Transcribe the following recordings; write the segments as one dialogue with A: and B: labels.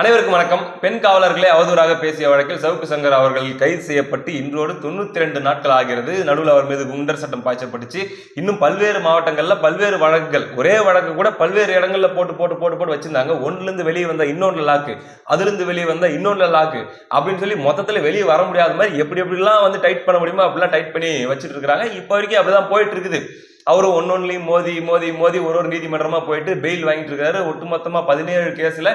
A: அனைவருக்கும் வணக்கம் பெண் காவலர்களை அவதூறாக பேசிய வழக்கில் சவுக்கு சங்கர் அவர்கள் கைது செய்யப்பட்டு இன்றோடு தொண்ணூத்தி ரெண்டு நாட்கள் ஆகிறது நடுவில் அவர் மீது குண்டர் சட்டம் பாய்ச்சப்பட்டுச்சு இன்னும் பல்வேறு மாவட்டங்களில் பல்வேறு வழக்குகள் ஒரே வழக்கு கூட பல்வேறு இடங்களில் போட்டு போட்டு போட்டு போட்டு வச்சிருந்தாங்க ஒன்றுலேருந்து வெளியே வந்த இன்னொன்று லாக்கு அதுலேருந்து வெளியே வந்தால் இன்னொன்று லாக்கு அப்படின்னு சொல்லி மொத்தத்தில் வெளியே வர முடியாத மாதிரி எப்படி எப்படிலாம் வந்து டைட் பண்ண முடியுமோ அப்படிலாம் டைட் பண்ணி வச்சுட்டு இருக்காங்க இப்போ வரைக்கும் அப்படிதான் போயிட்டு இருக்குது அவரும் ஒன்னொன்லையும் மோதி மோதி மோதி ஒரு ஒரு நீதிமன்றமாக போயிட்டு பெயில் வாங்கிட்டு இருக்காரு மொத்தமாக பதினேழு கேஸில்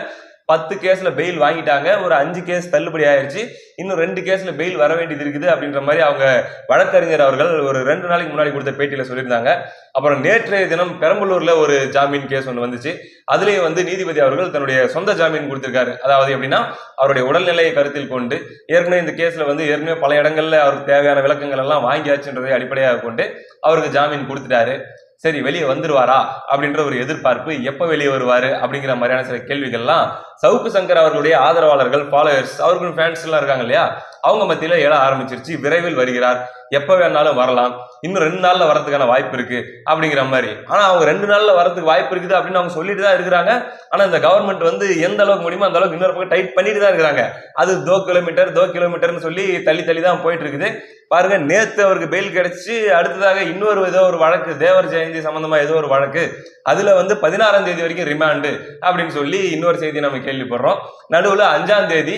A: பத்து கேஸில் பெயில் வாங்கிட்டாங்க ஒரு அஞ்சு கேஸ் தள்ளுபடி ஆயிடுச்சு இன்னும் ரெண்டு கேஸில் பெயில் வர வேண்டியது இருக்குது அப்படின்ற மாதிரி அவங்க வழக்கறிஞர் அவர்கள் ஒரு ரெண்டு நாளைக்கு முன்னாடி கொடுத்த பேட்டியில் சொல்லியிருந்தாங்க அப்புறம் நேற்றைய தினம் பெரம்பலூரில் ஒரு ஜாமீன் கேஸ் ஒன்று வந்துச்சு அதுலேயும் வந்து நீதிபதி அவர்கள் தன்னுடைய சொந்த ஜாமீன் கொடுத்துருக்காரு அதாவது எப்படின்னா அவருடைய உடல்நிலையை கருத்தில் கொண்டு ஏற்கனவே இந்த கேஸில் வந்து ஏற்கனவே பல இடங்களில் அவருக்கு தேவையான விளக்கங்கள் எல்லாம் வாங்கியாச்சுன்றதை அடிப்படையாக கொண்டு அவருக்கு ஜாமீன் கொடுத்துட்டாரு சரி வெளியே வந்துருவாரா அப்படின்ற ஒரு எதிர்பார்ப்பு எப்போ வெளியே வருவார் அப்படிங்கிற மாதிரியான சில கேள்விகள்லாம் சவுக்கு சங்கர் அவர்களுடைய ஆதரவாளர்கள் ஃபாலோயர்ஸ் அவர்களும் ஃபேன்ஸ் எல்லாம் இருக்காங்க இல்லையா அவங்க மத்தியில் எழ ஆரம்பிச்சிருச்சு விரைவில் வருகிறார் எப்போ வேணாலும் வரலாம் இன்னும் ரெண்டு நாளில் வரதுக்கான வாய்ப்பு இருக்குது அப்படிங்கிற மாதிரி ஆனால் அவங்க ரெண்டு நாளில் வரதுக்கு வாய்ப்பு இருக்குது அப்படின்னு அவங்க சொல்லிட்டு தான் இருக்கிறாங்க ஆனால் இந்த கவர்மெண்ட் வந்து எந்த அளவுக்கு முடியுமோ அந்த அளவுக்கு இன்னொரு பக்கம் டைட் பண்ணிட்டு தான் இருக்கிறாங்க அது தோ கிலோமீட்டர் தோ கிலோமீட்டர்னு சொல்லி தள்ளி தள்ளி தான் போயிட்டு இருக்குது பாருங்க நேற்று அவருக்கு பெயில் கிடைச்சி அடுத்ததாக இன்னொரு ஏதோ ஒரு வழக்கு தேவர் ஜெயந்தி சம்பந்தமா ஏதோ ஒரு வழக்கு அதுல வந்து பதினாறாம் தேதி வரைக்கும் ரிமாண்டு அப்படின்னு சொல்லி இன்னொரு செய்தி நம்ம கேள்விப்படுறோம் நடுவில் அஞ்சாம் தேதி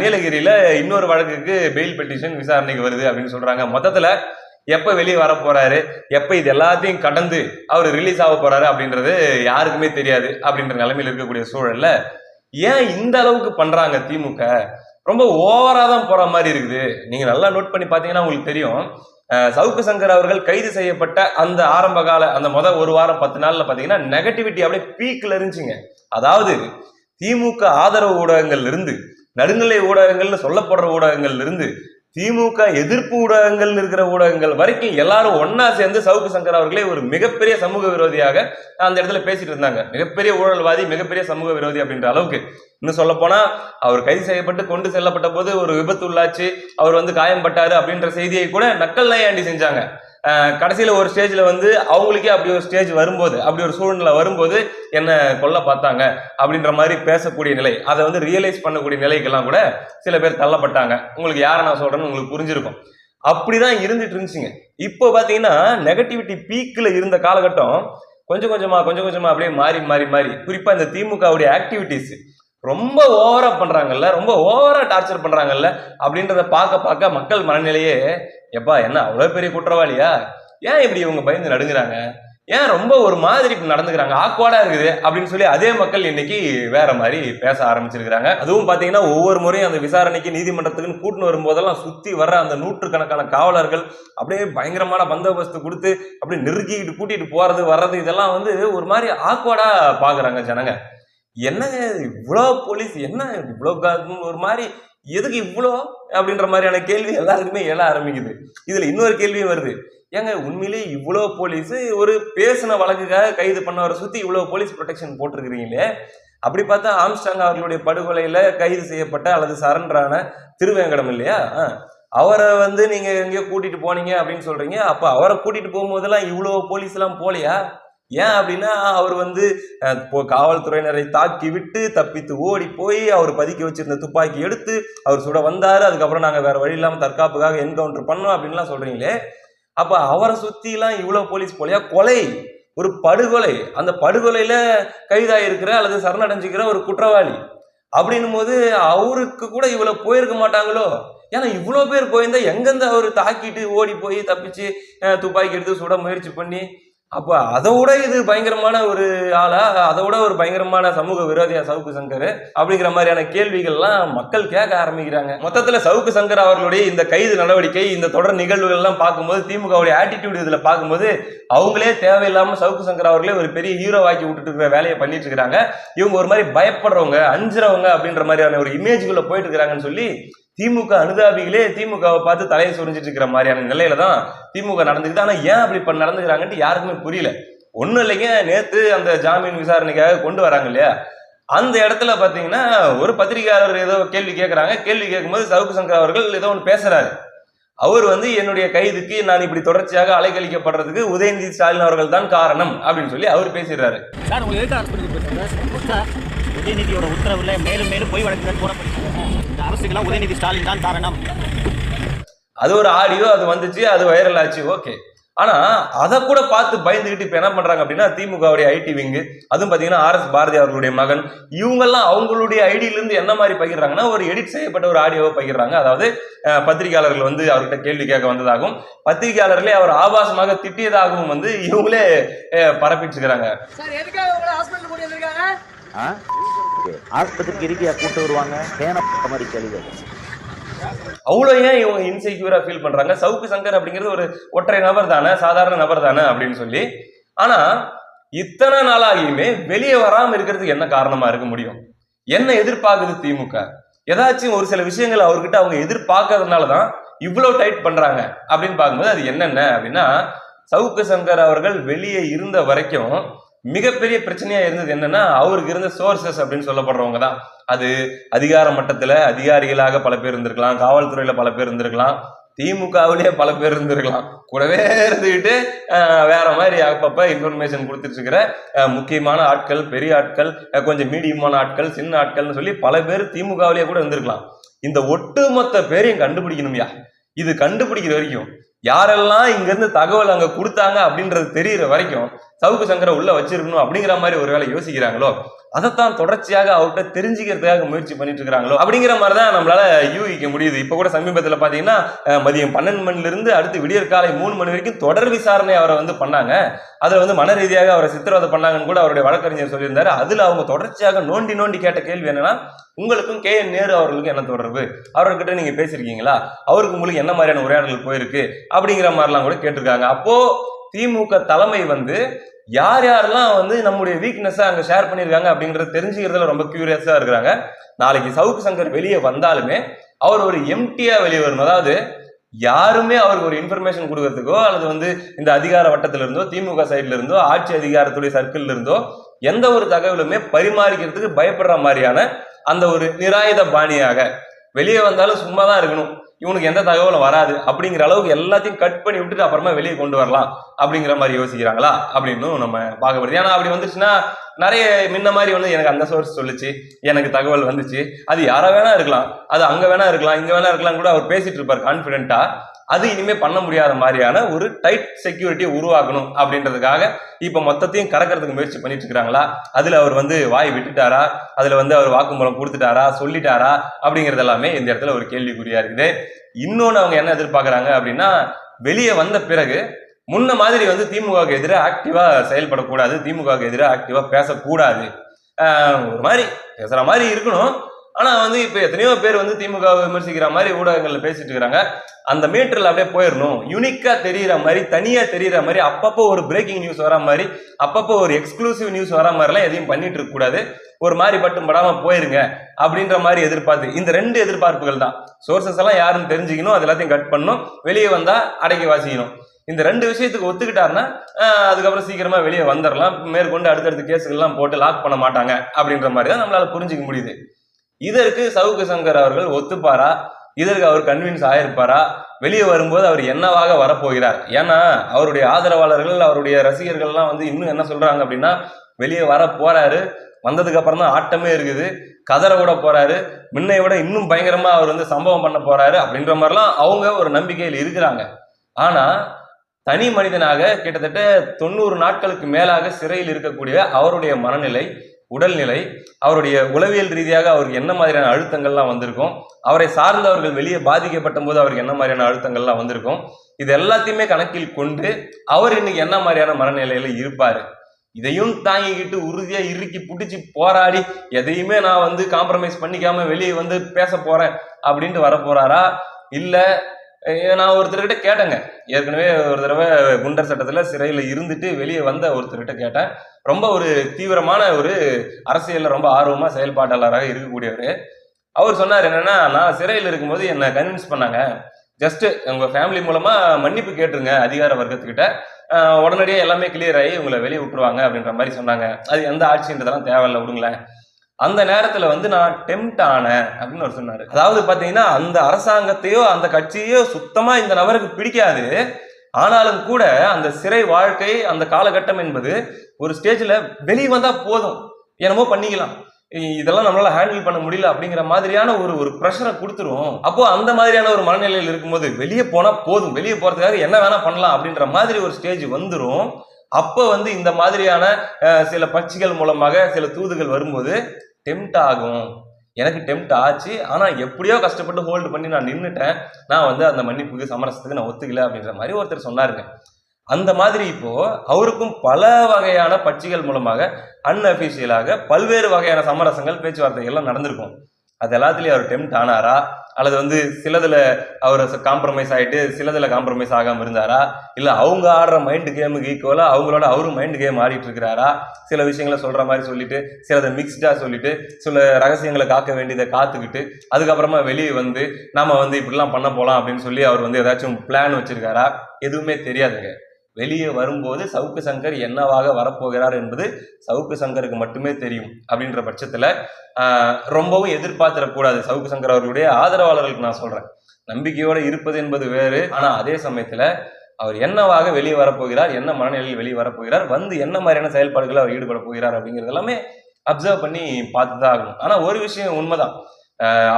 A: நீலகிரியில இன்னொரு வழக்குக்கு பெயில் பெட்டிஷன் விசாரணைக்கு வருது அப்படின்னு சொல்றாங்க மொத்தத்துல எப்போ வெளியே வர போறாரு எப்போ இது எல்லாத்தையும் கடந்து அவர் ரிலீஸ் ஆக போறாரு அப்படின்றது யாருக்குமே தெரியாது அப்படின்ற நிலைமையில் இருக்கக்கூடிய சூழல்ல ஏன் இந்த அளவுக்கு பண்றாங்க திமுக ரொம்ப ஓவரா தான் போற மாதிரி இருக்குது நீங்க நல்லா நோட் பண்ணி பாத்தீங்கன்னா உங்களுக்கு தெரியும் சவுக்கு சங்கர் அவர்கள் கைது செய்யப்பட்ட அந்த ஆரம்ப கால அந்த முத ஒரு வாரம் பத்து நாள்ல பாத்தீங்கன்னா நெகட்டிவிட்டி அப்படியே பீக்ல இருந்துச்சுங்க அதாவது திமுக ஆதரவு ஊடகங்கள்ல இருந்து நடுநிலை ஊடகங்கள்னு சொல்லப்படுற ஊடகங்கள்ல இருந்து திமுக எதிர்ப்பு ஊடகங்கள் இருக்கிற ஊடகங்கள் வரைக்கும் எல்லாரும் ஒன்னா சேர்ந்து சவுக்கு சங்கர் அவர்களே ஒரு மிகப்பெரிய சமூக விரோதியாக அந்த இடத்துல பேசிட்டு இருந்தாங்க மிகப்பெரிய ஊழல்வாதி மிகப்பெரிய சமூக விரோதி அப்படின்ற அளவுக்கு இன்னும் சொல்ல போனா அவர் கைது செய்யப்பட்டு கொண்டு செல்லப்பட்ட போது ஒரு விபத்து உள்ளாச்சு அவர் வந்து காயம் அப்படின்ற செய்தியை கூட நக்கல் நாயாண்டி செஞ்சாங்க கடைசியில் ஒரு ஸ்டேஜில் வந்து அவங்களுக்கே அப்படி ஒரு ஸ்டேஜ் வரும்போது அப்படி ஒரு சூழ்நிலை வரும்போது என்ன கொல்ல பார்த்தாங்க அப்படின்ற மாதிரி பேசக்கூடிய நிலை அதை வந்து ரியலைஸ் பண்ணக்கூடிய நிலைக்கெல்லாம் கூட சில பேர் தள்ளப்பட்டாங்க உங்களுக்கு யாரை நான் சொல்கிறேன்னு உங்களுக்கு புரிஞ்சிருக்கும் அப்படி தான் இருந்துட்டு இருந்துச்சுங்க இப்போ பார்த்தீங்கன்னா நெகட்டிவிட்டி பீக்கில் இருந்த காலகட்டம் கொஞ்சம் கொஞ்சமாக கொஞ்சம் கொஞ்சமாக அப்படியே மாறி மாறி மாறி குறிப்பாக இந்த திமுகவுடைய ஆக்டிவிட்டீஸ் ரொம்ப ஓவரா பண்றாங்கல்ல ரொம்ப ஓவரா டார்ச்சர் பண்றாங்கல்ல அப்படின்றத பார்க்க பார்க்க மக்கள் மனநிலையே எப்பா என்ன அவ்வளோ பெரிய குற்றவாளியா ஏன் இப்படி இவங்க பயந்து நடுங்கிறாங்க ஏன் ரொம்ப ஒரு மாதிரி நடந்துக்கிறாங்க ஆக்வார்டா இருக்குது அப்படின்னு சொல்லி அதே மக்கள் இன்னைக்கு வேற மாதிரி பேச ஆரம்பிச்சிருக்கிறாங்க அதுவும் பாத்தீங்கன்னா ஒவ்வொரு முறையும் அந்த விசாரணைக்கு நீதிமன்றத்துக்குன்னு கூட்டின்னு வரும்போதெல்லாம் சுத்தி வர்ற அந்த நூற்றுக்கணக்கான காவலர்கள் அப்படியே பயங்கரமான பந்தோபஸ்து கொடுத்து அப்படியே நெருக்கிக்கிட்டு கூட்டிட்டு போறது வர்றது இதெல்லாம் வந்து ஒரு மாதிரி ஆக்வாடாக பாக்குறாங்க ஜனங்க என்ன இவ்வளோ போலீஸ் என்ன இவ்வளோ ஒரு மாதிரி எதுக்கு இவ்வளோ அப்படின்ற மாதிரியான கேள்வி எல்லாருக்குமே எழ ஆரம்பிக்குது இதில் இன்னொரு கேள்வியும் வருது ஏங்க உண்மையிலே இவ்வளோ போலீஸ் ஒரு பேசின வழக்குக்காக கைது பண்ணவரை சுற்றி இவ்வளோ போலீஸ் ப்ரொடெக்ஷன் போட்டிருக்கிறீங்களே அப்படி பார்த்தா ஆம்ஸ்டாங் அவர்களுடைய படுகொலையில் கைது செய்யப்பட்ட அல்லது சரண்டரான திருவேங்கடம் இல்லையா அவரை வந்து நீங்கள் எங்கேயோ கூட்டிகிட்டு போனீங்க அப்படின்னு சொல்கிறீங்க அப்போ அவரை கூட்டிகிட்டு போகும்போதெல்லாம் இவ்வளோ போலீஸ்லாம் போலையா ஏன் அப்படின்னா அவர் வந்து காவல்துறையினரை தாக்கி விட்டு தப்பித்து ஓடி போய் அவர் பதுக்கி வச்சிருந்த துப்பாக்கி எடுத்து அவர் சுட வந்தார் அதுக்கப்புறம் நாங்கள் வேற வழி இல்லாமல் தற்காப்புக்காக என்கவுண்டர் பண்ணோம் அப்படின்லாம் சொல்றீங்களே அப்போ அவரை சுற்றிலாம் இவ்வளோ போலீஸ் போலியா கொலை ஒரு படுகொலை அந்த படுகொலையில கைதாயிருக்கிற அல்லது சரணடைஞ்சுக்கிற ஒரு குற்றவாளி அப்படின்னும் போது அவருக்கு கூட இவ்வளோ போயிருக்க மாட்டாங்களோ ஏன்னா இவ்வளோ பேர் போயிருந்தா எங்கேருந்து அவர் தாக்கிட்டு ஓடி போய் தப்பிச்சு துப்பாக்கி எடுத்து சுட முயற்சி பண்ணி அப்போ அதை விட இது பயங்கரமான ஒரு ஆளா அதை விட ஒரு பயங்கரமான சமூக விரோதியா சவுக்கு சங்கர் அப்படிங்கிற மாதிரியான கேள்விகள்லாம் மக்கள் கேட்க ஆரம்பிக்கிறாங்க மொத்தத்தில் சவுக்கு சங்கர் அவர்களுடைய இந்த கைது நடவடிக்கை இந்த தொடர் நிகழ்வுகள் எல்லாம் பார்க்கும்போது திமுகவுடைய ஆட்டிடியூட் இதில் பார்க்கும்போது அவங்களே தேவையில்லாமல் சவுக்கு சங்கர் அவர்களே ஒரு பெரிய ஹீரோ ஆக்கி விட்டுட்டு இருக்கிற வேலையை பண்ணிட்டு இருக்கிறாங்க இவங்க ஒரு மாதிரி பயப்படுறவங்க அஞ்சுறவங்க அப்படின்ற மாதிரியான ஒரு இமேஜ்குள்ளே போயிட்டு இருக்கிறாங்கன்னு சொல்லி திமுக அனுதாபிகளே திமுகவை பார்த்து தலையை சுரிஞ்சிட்டு இருக்கிற மாதிரியான நிலையில தான் திமுக நடந்துக்குது ஆனால் ஏன் அப்படி இப்போ நடந்துக்கிறாங்கன்ட்டு யாருக்குமே புரியல ஒன்றும் இல்லைங்க நேற்று அந்த ஜாமீன் விசாரணைக்காக கொண்டு வராங்க இல்லையா அந்த இடத்துல பார்த்தீங்கன்னா ஒரு பத்திரிகையாளர் ஏதோ கேள்வி கேட்குறாங்க கேள்வி கேட்கும்போது சவுக்கு சங்கர் அவர்கள் ஏதோ ஒன்று பேசுறாரு அவர் வந்து என்னுடைய கைதுக்கு நான் இப்படி தொடர்ச்சியாக அலைக்கழிக்கப்படுறதுக்கு உதயநிதி ஸ்டாலின் அவர்கள் தான் காரணம் அப்படின்னு சொல்லி அவர் பேசிடுறாரு உதயநிதியோட உத்தரவுல மேலும் மேலும் போய் வழக்கு விமர்சகர்களாக உதயநிதி ஸ்டாலின் தான் காரணம் அது ஒரு ஆடியோ அது வந்துச்சு அது வைரல் ஆச்சு ஓகே ஆனா அதை கூட பார்த்து பயந்துகிட்டு இப்ப என்ன பண்றாங்க அப்படின்னா திமுகவுடைய ஐடி விங்கு அதுவும் பாத்தீங்கன்னா ஆர் எஸ் பாரதி அவர்களுடைய மகன் இவங்கெல்லாம் அவங்களுடைய ஐடியில இருந்து என்ன மாதிரி பகிர்றாங்கன்னா ஒரு எடிட் செய்யப்பட்ட ஒரு ஆடியோவை பகிர்றாங்க அதாவது பத்திரிகையாளர்கள் வந்து அவர்கிட்ட கேள்வி கேட்க வந்ததாகவும் பத்திரிகையாளர்களே அவர் ஆபாசமாக திட்டியதாகவும் வந்து இவங்களே பரப்பிட்டு இருக்கு ஆஸ்பத்திரிக்கு இருக்கையா கூட்டு வருவாங்க சேனை மாதிரி கழிவு அவ்வளோ ஏன் இவங்க இன்செக்யூரா ஃபீல் பண்றாங்க சவுக்கு சங்கர் அப்படிங்கிறது ஒரு ஒற்றை நபர் தானே சாதாரண நபர் தானே அப்படின்னு சொல்லி ஆனா இத்தனை நாளாகியுமே வெளியே வராம இருக்கிறதுக்கு என்ன காரணமா இருக்க முடியும் என்ன எதிர்பார்க்குது திமுக ஏதாச்சும் ஒரு சில விஷயங்கள் அவர்கிட்ட அவங்க எதிர்பார்க்கறதுனால தான் இவ்வளோ டைட் பண்றாங்க அப்படின்னு பார்க்கும்போது அது என்னென்ன அப்படின்னா சவுக்கு சங்கர் அவர்கள் வெளியே இருந்த வரைக்கும் மிகப்பெரிய பிரச்சனையா இருந்தது என்னன்னா அவருக்கு இருந்த சோர்சஸ் அப்படின்னு சொல்லப்படுறவங்க தான் அது அதிகார மட்டத்துல அதிகாரிகளாக பல பேர் இருந்திருக்கலாம் காவல்துறையில பல பேர் இருந்திருக்கலாம் திமுகவிலேயே பல பேர் இருந்திருக்கலாம் கூடவே இருந்துக்கிட்டு வேற மாதிரி அப்பப்ப இன்ஃபர்மேஷன் கொடுத்துட்டு இருக்கிற முக்கியமான ஆட்கள் பெரிய ஆட்கள் கொஞ்சம் மீடியமான ஆட்கள் சின்ன ஆட்கள்னு சொல்லி பல பேர் திமுகவிலேயே கூட இருந்திருக்கலாம் இந்த ஒட்டுமொத்த பேரையும் கண்டுபிடிக்கணும்யா இது கண்டுபிடிக்கிற வரைக்கும் யாரெல்லாம் இங்கேருந்து தகவல் அங்கே கொடுத்தாங்க அப்படின்றது தெரியற வரைக்கும் சவுக்கு சங்கரை உள்ள வச்சிருக்கணும் அப்படிங்கிற மாதிரி ஒரு வேலை யோசிக்கிறாங்களோ அதைத்தான் தொடர்ச்சியாக அவர்கிட்ட தெரிஞ்சுக்கிறதுக்காக முயற்சி பண்ணிட்டு இருக்கிறாங்களோ அப்படிங்கிற மாதிரி தான் நம்மளால யூகிக்க முடியுது இப்போ கூட சமீபத்தில் பாத்தீங்கன்னா மதியம் பன்னெண்டு மணிலிருந்து அடுத்து விடியற் காலை மூணு மணி வரைக்கும் தொடர் விசாரணை அவரை வந்து பண்ணாங்க அதில் வந்து மன ரீதியாக அவரை சித்திரவதை பண்ணாங்கன்னு கூட அவருடைய வழக்கறிஞர் சொல்லியிருந்தாரு அதில் அவங்க தொடர்ச்சியாக நோண்டி நோண்டி கேட்ட கேள்வி என்னன்னா உங்களுக்கும் கே என் நேரு அவர்களுக்கும் என்ன தொடர்பு அவர்கிட்ட நீங்க பேசியிருக்கீங்களா அவருக்கு உங்களுக்கு என்ன மாதிரியான உரையாடல் போயிருக்கு அப்படிங்கிற மாதிரிலாம் கூட கேட்டிருக்காங்க அப்போ திமுக தலைமை வந்து யார் யாரெல்லாம் வந்து நம்முடைய வீக்னஸ்ஸை அங்கே ஷேர் பண்ணியிருக்காங்க அப்படின்றத தெரிஞ்சுக்கிறதுல ரொம்ப கியூரியஸாக இருக்கிறாங்க நாளைக்கு சவுக்கு சங்கர் வெளியே வந்தாலுமே அவர் ஒரு எம்டியாக வெளியே வரும் அதாவது யாருமே அவருக்கு ஒரு இன்ஃபர்மேஷன் கொடுக்கறதுக்கோ அல்லது வந்து இந்த அதிகார வட்டத்துல இருந்தோ திமுக சைட்ல இருந்தோ ஆட்சி அதிகாரத்துடைய சர்க்கிள் இருந்தோ எந்த ஒரு தகவலுமே பரிமாறிக்கிறதுக்கு பயப்படுற மாதிரியான அந்த ஒரு நிராயுத பாணியாக வெளியே வந்தாலும் சும்மா தான் இருக்கணும் இவனுக்கு எந்த தகவலும் வராது அப்படிங்கிற அளவுக்கு எல்லாத்தையும் கட் பண்ணி விட்டுட்டு அப்புறமா வெளியே கொண்டு வரலாம் அப்படிங்கிற மாதிரி யோசிக்கிறாங்களா அப்படின்னு நம்ம பார்க்கப்படுது ஏன்னா அப்படி வந்துச்சுன்னா நிறைய முன்ன மாதிரி வந்து எனக்கு அந்த சோர்ஸ் சொல்லிச்சு எனக்கு தகவல் வந்துச்சு அது யாரை வேணா இருக்கலாம் அது அங்கே வேணா இருக்கலாம் இங்கே வேணா இருக்கலாம் கூட அவர் பேசிட்டு இருப்பார் கான்ஃபிடென்ட்டாக அது இனிமே பண்ண முடியாத மாதிரியான ஒரு டைட் செக்யூரிட்டியை உருவாக்கணும் அப்படின்றதுக்காக இப்ப மொத்தத்தையும் கறக்கிறதுக்கு முயற்சி பண்ணிட்டு இருக்கிறாங்களா அதுல அவர் வந்து வாய் விட்டுட்டாரா அதுல வந்து அவர் வாக்குமூலம் கொடுத்துட்டாரா சொல்லிட்டாரா அப்படிங்கிறது எல்லாமே இந்த இடத்துல ஒரு கேள்விக்குறியா இருக்குது இன்னொன்று அவங்க என்ன எதிர்பார்க்குறாங்க அப்படின்னா வெளியே வந்த பிறகு முன்ன மாதிரி வந்து திமுகவுக்கு எதிராக ஆக்டிவாக செயல்படக்கூடாது திமுகவுக்கு எதிராக ஆக்டிவா பேசக்கூடாது ஒரு மாதிரி பேசுகிற மாதிரி இருக்கணும் ஆனால் வந்து இப்போ எத்தனையோ பேர் வந்து திமுக விமர்சிக்கிற மாதிரி ஊடகங்களில் பேசிட்டு இருக்கிறாங்க அந்த மீட்டரில் அப்படியே போயிடணும் யூனிக்காக தெரிகிற மாதிரி தனியாக தெரிகிற மாதிரி அப்பப்போ ஒரு பிரேக்கிங் நியூஸ் வர மாதிரி அப்பப்போ ஒரு எக்ஸ்க்ளூசிவ் நியூஸ் வர மாதிரிலாம் எதையும் பண்ணிட்டு இருக்கக்கூடாது ஒரு மாதிரி பட்டும் படாமல் போயிருங்க அப்படின்ற மாதிரி எதிர்பார்த்து இந்த ரெண்டு எதிர்பார்ப்புகள் தான் சோர்சஸ் எல்லாம் யாருன்னு தெரிஞ்சுக்கணும் அது எல்லாத்தையும் கட் பண்ணணும் வெளியே வந்தால் அடக்கி வாசிக்கணும் இந்த ரெண்டு விஷயத்துக்கு ஒத்துக்கிட்டாருன்னா அதுக்கப்புறம் சீக்கிரமா வெளியே வந்துடலாம் மேற்கொண்டு அடுத்தடுத்த கேஸுகள்லாம் போட்டு லாக் பண்ண மாட்டாங்க அப்படின்ற மாதிரி தான் நம்மளால புரிஞ்சுக்க முடியுது இதற்கு சவுக்கு சங்கர் அவர்கள் ஒத்துப்பாரா இதற்கு அவர் கன்வின்ஸ் ஆயிருப்பாரா வெளியே வரும்போது அவர் என்னவாக வரப்போகிறார் ஏன்னா அவருடைய ஆதரவாளர்கள் அவருடைய ரசிகர்கள்லாம் வந்து இன்னும் என்ன சொல்றாங்க அப்படின்னா வெளியே வர போறாரு வந்ததுக்கு அப்புறம் தான் ஆட்டமே இருக்குது கதரை விட போறாரு முன்னைய விட இன்னும் பயங்கரமா அவர் வந்து சம்பவம் பண்ண போறாரு அப்படின்ற மாதிரிலாம் அவங்க ஒரு நம்பிக்கையில் இருக்கிறாங்க ஆனா தனி மனிதனாக கிட்டத்தட்ட தொண்ணூறு நாட்களுக்கு மேலாக சிறையில் இருக்கக்கூடிய அவருடைய மனநிலை உடல்நிலை அவருடைய உளவியல் ரீதியாக அவருக்கு என்ன மாதிரியான அழுத்தங்கள்லாம் வந்திருக்கும் அவரை சார்ந்தவர்கள் வெளியே பாதிக்கப்பட்ட போது அவருக்கு என்ன மாதிரியான அழுத்தங்கள்லாம் வந்திருக்கும் இது எல்லாத்தையுமே கணக்கில் கொண்டு அவர் இன்னைக்கு என்ன மாதிரியான மனநிலையில இருப்பாரு இதையும் தாங்கிக்கிட்டு உறுதியாக இறுக்கி பிடிச்சி போராடி எதையுமே நான் வந்து காம்ப்ரமைஸ் பண்ணிக்காம வெளியே வந்து பேச போறேன் அப்படின்ட்டு வர போறாரா நான் ஒருத்தர்கிட்ட கேட்டேங்க ஏற்கனவே ஒரு தடவை குண்டர் சட்டத்தில் சிறையில் இருந்துட்டு வெளியே வந்த ஒருத்தர்கிட்ட கேட்டேன் ரொம்ப ஒரு தீவிரமான ஒரு அரசியலில் ரொம்ப ஆர்வமாக செயல்பாட்டாளராக இருக்கக்கூடியவர் அவர் சொன்னார் என்னென்னா நான் சிறையில் இருக்கும்போது என்னை கன்வின்ஸ் பண்ணாங்க ஜஸ்ட்டு உங்கள் ஃபேமிலி மூலமாக மன்னிப்பு கேட்டுருங்க அதிகார வர்க்கத்துக்கிட்ட உடனடியாக எல்லாமே கிளியர் ஆகி உங்களை வெளியே விட்டுருவாங்க அப்படின்ற மாதிரி சொன்னாங்க அது எந்த ஆட்சின்றதெல்லாம் தேவையில்லை விடுங்களேன் அந்த நேரத்துல வந்து நான் டெம்ட் ஆனேன் அப்படின்னு அவர் சொன்னாரு அதாவது பாத்தீங்கன்னா அந்த அரசாங்கத்தையோ அந்த கட்சியோ சுத்தமா இந்த நபருக்கு பிடிக்காது ஆனாலும் கூட அந்த சிறை வாழ்க்கை அந்த காலகட்டம் என்பது ஒரு ஸ்டேஜில் வெளியே வந்தால் போதும் என்னமோ பண்ணிக்கலாம் இதெல்லாம் நம்மளால ஹேண்டில் பண்ண முடியல அப்படிங்கிற மாதிரியான ஒரு ஒரு ப்ரெஷரை கொடுத்துரும் அப்போ அந்த மாதிரியான ஒரு மனநிலையில் இருக்கும்போது வெளியே போனால் போதும் வெளியே போகிறதுக்காக என்ன வேணா பண்ணலாம் அப்படின்ற மாதிரி ஒரு ஸ்டேஜ் வந்துடும் அப்போ வந்து இந்த மாதிரியான சில பட்சிகள் மூலமாக சில தூதுகள் வரும்போது டெம்ட் ஆகும் எனக்கு டெம்ட் ஆச்சு ஆனால் எப்படியோ கஷ்டப்பட்டு ஹோல்டு பண்ணி நான் நின்றுட்டேன் நான் வந்து அந்த மன்னிப்புக்கு சமரசத்துக்கு நான் ஒத்துக்கல அப்படின்ற மாதிரி ஒருத்தர் சொன்னாருங்க அந்த மாதிரி இப்போ அவருக்கும் பல வகையான பட்சிகள் மூலமாக அன்அஃபிஷியலாக பல்வேறு வகையான சமரசங்கள் பேச்சுவார்த்தைகள்லாம் நடந்திருக்கும் அது எல்லாத்துலேயும் அவர் டெம்ட் ஆனாரா அல்லது வந்து சிலதில் அவர் காம்ப்ரமைஸ் ஆகிட்டு சிலதில் காம்ப்ரமைஸ் ஆகாமல் இருந்தாரா இல்லை அவங்க ஆடுற மைண்டு கேமுக்கு ஈக்குவலாக அவங்களோட அவரும் மைண்டு கேம் ஆடிட்டு இருக்கிறாரா சில விஷயங்களை சொல்கிற மாதிரி சொல்லிட்டு சிலதை மிக்ஸ்டாக சொல்லிட்டு சில ரகசியங்களை காக்க வேண்டியதை காத்துக்கிட்டு அதுக்கப்புறமா வெளியே வந்து நாம் வந்து இப்படிலாம் பண்ண போகலாம் அப்படின்னு சொல்லி அவர் வந்து ஏதாச்சும் பிளான் வச்சுருக்காரா எதுவுமே தெரியாதுங்க வெளியே வரும்போது சவுக்கு சங்கர் என்னவாக வரப்போகிறார் என்பது சவுக்கு சங்கருக்கு மட்டுமே தெரியும் அப்படின்ற பட்சத்தில் ரொம்பவும் எதிர்பார்த்துடக்கூடாது சவுக்கு சங்கர் அவர்களுடைய ஆதரவாளர்களுக்கு நான் சொல்கிறேன் நம்பிக்கையோடு இருப்பது என்பது வேறு ஆனால் அதே சமயத்தில் அவர் என்னவாக வெளியே வரப்போகிறார் என்ன மனநிலையில் வெளியே வரப்போகிறார் வந்து என்ன மாதிரியான செயல்பாடுகளை அவர் ஈடுபட போகிறார் அப்படிங்கிறது எல்லாமே அப்சர்வ் பண்ணி பார்த்து தான் ஆகணும் ஆனால் ஒரு விஷயம் உண்மைதான்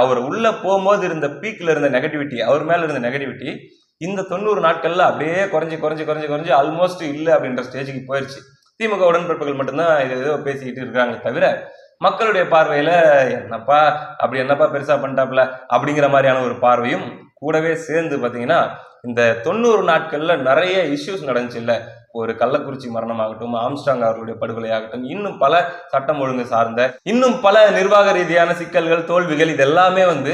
A: அவர் உள்ளே போகும்போது இருந்த பீக்கில் இருந்த நெகட்டிவிட்டி அவர் மேலே இருந்த நெகட்டிவிட்டி இந்த தொண்ணூறு நாட்களில் அப்படியே குறைஞ்சி குறைஞ்சி குறைஞ்சி குறைஞ்சி ஆல்மோஸ்ட் இல்லை அப்படின்ற ஸ்டேஜுக்கு போயிடுச்சு திமுக உடன்பிறப்புகள் மட்டும்தான் இது ஏதோ பேசிக்கிட்டு இருக்கிறாங்க தவிர மக்களுடைய பார்வையில் என்னப்பா அப்படி என்னப்பா பெருசாக பண்ணிட்டாப்ல அப்படிங்கிற மாதிரியான ஒரு பார்வையும் கூடவே சேர்ந்து பார்த்தீங்கன்னா இந்த தொண்ணூறு நாட்களில் நிறைய இஷ்யூஸ் நடந்துச்சு இல்லை ஒரு கள்ளக்குறிச்சி மரணமாகட்டும் ஆம்ஸ்டாங் அவர்களுடைய படுகொலையாகட்டும் இன்னும் பல சட்டம் ஒழுங்கு சார்ந்த இன்னும் பல நிர்வாக ரீதியான சிக்கல்கள் தோல்விகள் இதெல்லாமே வந்து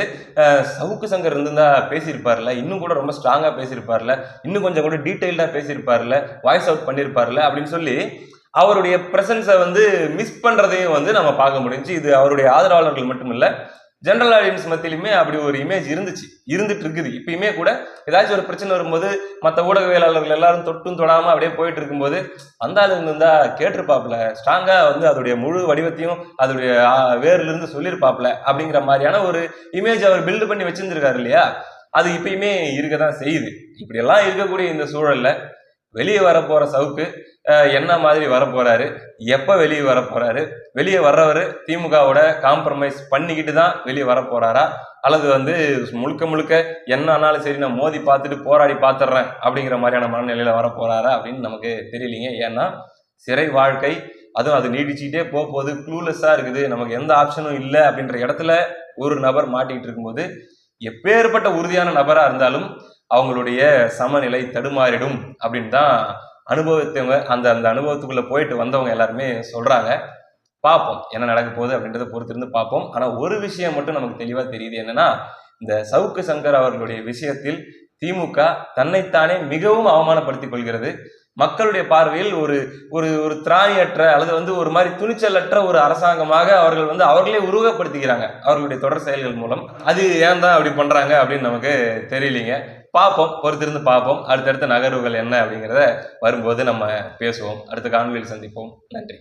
A: சவுக்கு சங்கர் இருந்திருந்தா பேசியிருப்பார்ல இன்னும் கூட ரொம்ப ஸ்ட்ராங்காக பேசியிருப்பார்ல இன்னும் கொஞ்சம் கூட டீட்டெயில்டாக பேசியிருப்பார்ல வாய்ஸ் அவுட் பண்ணியிருப்பார்ல அப்படின்னு சொல்லி அவருடைய பிரசன்ஸை வந்து மிஸ் பண்ணுறதையும் வந்து நம்ம பார்க்க முடிஞ்சு இது அவருடைய ஆதரவாளர்கள் மட்டுமில்லை ஜென்ரல் ஆடியன்ஸ் மத்தியிலுமே அப்படி ஒரு இமேஜ் இருந்துச்சு இருந்துட்டு இருக்குது இப்பயுமே கூட ஏதாச்சும் ஒரு பிரச்சனை வரும்போது மற்ற ஊடகவியலாளர்கள் எல்லாரும் தொட்டும் தொடாமல் அப்படியே போயிட்டு இருக்கும்போது அந்த ஆளு இருந்தா கேட்டிருப்பாப்புல ஸ்ட்ராங்கா வந்து அதோடைய முழு வடிவத்தையும் அதோடைய வேர்ல இருந்து சொல்லியிருப்பாப்ல அப்படிங்கிற மாதிரியான ஒரு இமேஜ் அவர் பில்டு பண்ணி வச்சிருந்துருக்காரு இல்லையா அது இப்பயுமே இருக்க தான் செய்யுது இப்படியெல்லாம் இருக்கக்கூடிய இந்த சூழல்ல வெளியே வரப்போகிற சவுக்கு என்ன மாதிரி வரப்போகிறாரு எப்போ வெளியே வரப்போகிறாரு வெளியே வர்றவர் திமுகவோட காம்ப்ரமைஸ் பண்ணிக்கிட்டு தான் வெளியே வரப்போகிறாரா அல்லது வந்து முழுக்க முழுக்க என்ன ஆனாலும் சரி நான் மோதி பார்த்துட்டு போராடி பார்த்துட்றேன் அப்படிங்கிற மாதிரியான மனநிலையில் வரப்போகிறாரா அப்படின்னு நமக்கு தெரியலீங்க ஏன்னா சிறை வாழ்க்கை அதுவும் அது நீடிச்சுக்கிட்டே போக போது க்ளூலெஸ்ஸாக இருக்குது நமக்கு எந்த ஆப்ஷனும் இல்லை அப்படின்ற இடத்துல ஒரு நபர் மாட்டிக்கிட்டு இருக்கும்போது எப்பேற்பட்ட உறுதியான நபராக இருந்தாலும் அவங்களுடைய சமநிலை தடுமாறிடும் அப்படின்னு தான் அனுபவத்தவங்க அந்த அந்த அனுபவத்துக்குள்ளே போயிட்டு வந்தவங்க எல்லாருமே சொல்கிறாங்க பார்ப்போம் என்ன நடக்க போகுது அப்படின்றத பொறுத்திருந்து பார்ப்போம் ஆனால் ஒரு விஷயம் மட்டும் நமக்கு தெளிவாக தெரியுது என்னென்னா இந்த சவுக்கு சங்கர் அவர்களுடைய விஷயத்தில் திமுக தன்னைத்தானே மிகவும் அவமானப்படுத்திக் கொள்கிறது மக்களுடைய பார்வையில் ஒரு ஒரு ஒரு திராணியற்ற அல்லது வந்து ஒரு மாதிரி துணிச்சலற்ற ஒரு அரசாங்கமாக அவர்கள் வந்து அவர்களே உருவகப்படுத்திக்கிறாங்க அவர்களுடைய தொடர் செயல்கள் மூலம் அது ஏன் தான் அப்படி பண்ணுறாங்க அப்படின்னு நமக்கு தெரியலீங்க பார்ப்போம் பொறுத்திருந்து பார்ப்போம் அடுத்தடுத்த நகர்வுகள் என்ன அப்படிங்கிறத வரும்போது நம்ம பேசுவோம் அடுத்த காணொலியில் சந்திப்போம் நன்றி